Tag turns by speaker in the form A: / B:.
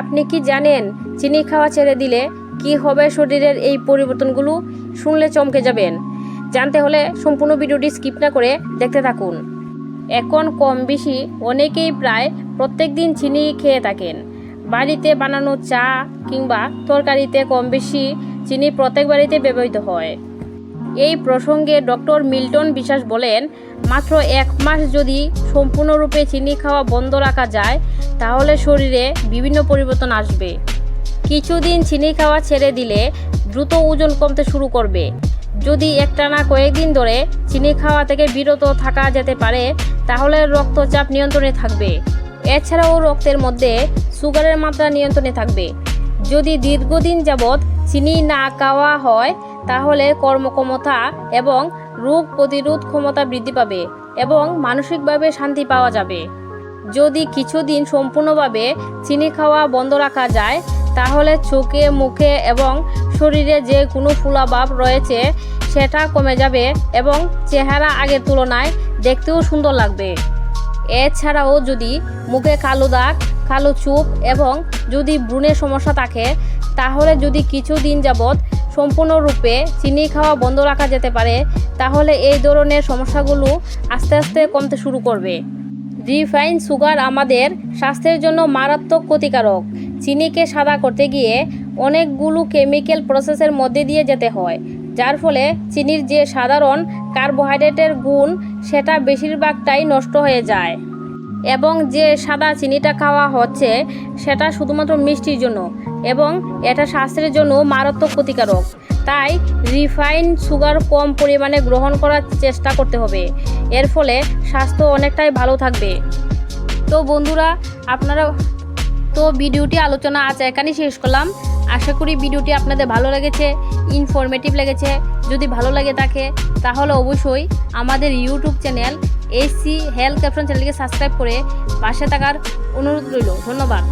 A: আপনি কি জানেন চিনি খাওয়া ছেড়ে দিলে কি হবে শরীরের এই পরিবর্তনগুলো? শুনলে চমকে যাবেন। জানতে হলে সম্পূর্ণ ভিডিওটি স্কিপ না করে দেখতে থাকুন। এখন কম বেশি অনেকেই প্রায় প্রত্যেক দিন চিনি খেয়ে থাকেন। বাড়িতে বানানো চা কিংবা তরকারিতে কম বেশি চিনি প্রত্যেক বাড়িতে ব্যবহৃত হয়। এই প্রসঙ্গে ডক্টর মিল্টন বিশ্বাস বলেন, মাত্র এক মাস যদি সম্পূর্ণরূপে চিনি খাওয়া বন্ধ রাখা যায় তাহলে শরীরে বিভিন্ন পরিবর্তন আসবে। কিছুদিন চিনি খাওয়া ছেড়ে দিলে দ্রুত ওজন কমতে শুরু করবে। যদি একটানা কয়েকদিন ধরে চিনি খাওয়া থেকে বিরত থাকা যেতে পারে, তাহলে রক্তচাপ নিয়ন্ত্রণে থাকবে। এছাড়াও রক্তের মধ্যে সুগারের মাত্রা নিয়ন্ত্রণে থাকবে। যদি দীর্ঘদিন যাবৎ চিনি না খাওয়া হয়, তাহলে কর্মক্ষমতা এবং রোগ প্রতিরোধ ক্ষমতা বৃদ্ধি পাবে এবং মানসিকভাবে শান্তি পাওয়া যাবে। যদি কিছুদিন সম্পূর্ণভাবে চিনি খাওয়া বন্ধ রাখা যায়, তাহলে চোখে, মুখে এবং শরীরে যে কোনো ফুলাভাব রয়েছে, সেটা কমে যাবে এবং চেহারা আগের তুলনায় দেখতেও সুন্দর লাগবে। এছাড়াও যদি মুখে কালো দাগ, কালো চুপ এবং যদি ব্রুনের সমস্যা থাকে, তাহলে যদি কিছুদিন যাবৎ সম্পূর্ণরূপে চিনি খাওয়া বন্ধ রাখা যেতে পারে, তাহলে এই ধরনের সমস্যাগুলো আস্তে আস্তে কমতে শুরু করবে। রিফাইন সুগার আমাদের স্বাস্থ্যের জন্য মারাত্মক ক্ষতিকারক। চিনিকে সাদা করতে গিয়ে অনেকগুলো কেমিক্যাল প্রসেসের মধ্যে দিয়ে যেতে হয়, যার ফলে চিনির যে সাধারণ কার্বোহাইড্রেটের গুণ, সেটা বেশিরভাগটাই নষ্ট হয়ে যায়। এবং যে সাদা চিনিটা খাওয়া হচ্ছে, সেটা শুধুমাত্র মিষ্টির জন্য। এবং এটা স্বাস্থ্যের জন্য মারাত্মক ক্ষতিকারক। তাই রিফাইন সুগার কম পরিমাণে গ্রহণ করার চেষ্টা করতে হবে। এর ফলে স্বাস্থ্য অনেকটাই ভালো থাকবে। তো বন্ধুরা, আপনারা তো ভিডিওটি আলোচনা আজ এখানেই শেষ করলাম। আশা করি ভিডিওটি আপনাদের ভালো লেগেছে ইনফরমেটিভ লেগেছে। যদি ভালো লাগে থাকে, তাহলে অবশ্যই আমাদের YouTube channel AC health caption চ্যানেলকে সাবস্ক্রাইব করে পাশে থাকার অনুরোধ রইল। ধন্যবাদ।